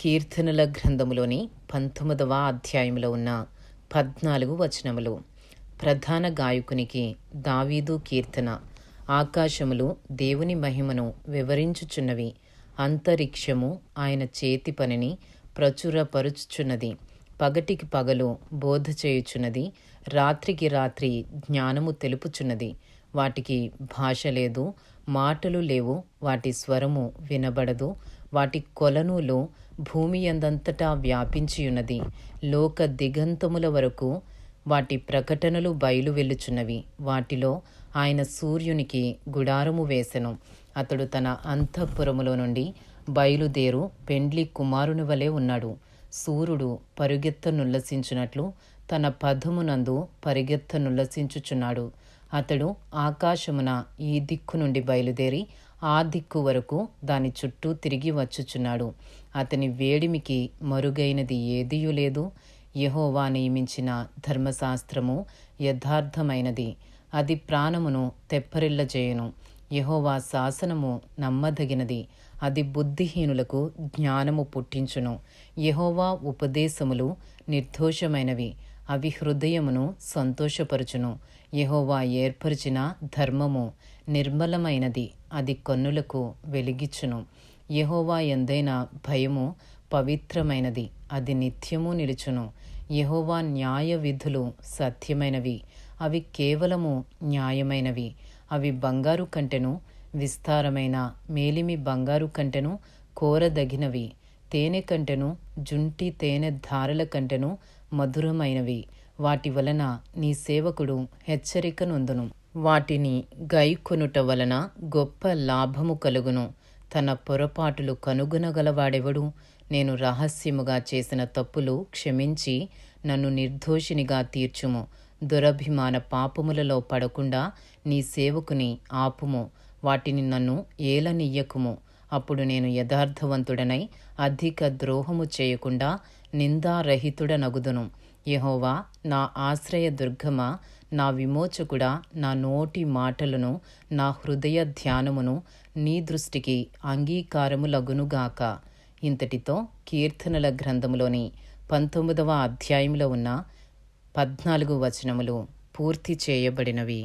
కీర్తనల గ్రంథములోని పంతొమ్మిదవ అధ్యాయంలో ఉన్న పద్నాలుగు వచనములు. ప్రధాన గాయకునికి దావీదు కీర్తన. ఆకాశములు దేవుని మహిమను వివరించుచున్నవి. అంతరిక్షము ఆయన చేతి పనిని ప్రచురపరుచుచున్నది. పగటికి పగలు బోధ చేయుచున్నది. రాత్రికి రాత్రి జ్ఞానము తెలుపుచున్నది. వాటికి భాష లేదు మాటలు లేవు వాటి స్వరము వినబడదు వాటి కొలనులో భూమి ఎందంతటా వ్యాపించియున్నది. లోక దిగంతముల వరకు వాటి ప్రకటనలు బయలు వెళ్ళుచున్నవి. వాటిలో ఆయన సూర్యునికి గుడారము వేసెను. అతడు తన అంతఃపురములో నుండి బయలుదేరు పెండ్లి కుమారుని వలె ఉన్నాడు. సూర్యుడు పరుగెత్తనుల్లసించున్నట్లు తన పదమునందు పరిగెత్తనుల్లసించుచున్నాడు అతడు ఆకాశమున ఈ దిక్కు నుండి బయలుదేరి ఆ దిక్కు వరకు దాని చుట్టూ తిరిగి వచ్చుచున్నాడు. అతని వేడిమికి మరుగైనది ఏదియూ లేదు. యహోవా నియమించిన ధర్మశాస్త్రము యథార్థమైనది. అది ప్రాణమును తెప్పరిల్లజేయును. యహోవా శాసనము నమ్మదగినది. అది బుద్ధిహీనులకు జ్ఞానము పుట్టించును. యహోవా ఉపదేశములు నిర్దోషమైనవి. అవి హృదయమును సంతోషపరుచును. యహోవా ఏర్పరిచిన ధర్మము నిర్మలమైనది అది కన్నులకు వెలిగిచ్చును. యహోవా ఎందైన భయము పవిత్రమైనది అది నిత్యము నిలుచును. యహోవా న్యాయ విధులు సత్యమైనవి అవి కేవలము న్యాయమైనవి. అవి బంగారు కంటెను విస్తారమైన మేలిమి బంగారు కంటెను కోరదగినవి. తేనె కంటెను జుంటి తేనె ధారల కంటెను మధురమైనవి. వాటి వలన నీ సేవకుడు హెచ్చరిక నొందును. వాటిని గైకొనుట వలన గొప్ప లాభము కలుగును. తన పొరపాటులు కనుగొనగలవాడెవడు? నేను రహస్యముగా చేసిన తప్పులు క్షమించి నన్ను నిర్దోషినిగా తీర్చుము. దురభిమాన పాపములలో పడకుండా నీ సేవకుని ఆపుము. వాటిని నన్ను ఏలనియ్యకుము అప్పుడు నేను యథార్థవంతుడనై అధిక ద్రోహము చేయకుండా నిందారహితుడనగుదును. యహోవా నా ఆశ్రయ దుర్గమ నా విమోచకుడా నా నోటి మాటలను నా హృదయ ధ్యానమును నీ దృష్టికి అంగీకారములగునుగాక. ఇంతటితో కీర్తనల గ్రంథములోని పంతొమ్మిదవ అధ్యాయంలో ఉన్న పద్నాలుగు వచనములు పూర్తి చేయబడినవి.